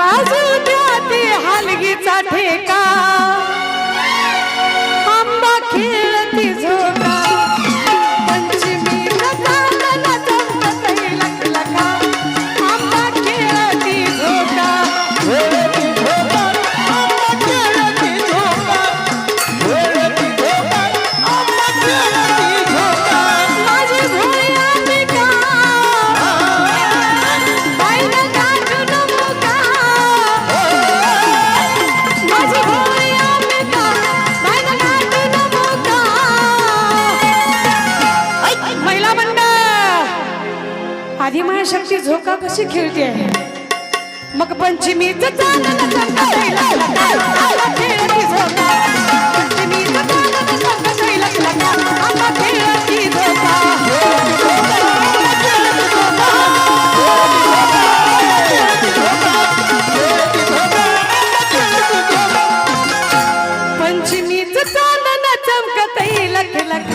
आवाज उद्या ती हलगीचा ठेका. आधी महाशक्ती झोका कशी खेळते? आहे मग पंचमीच पंचमीच चमकत लख लख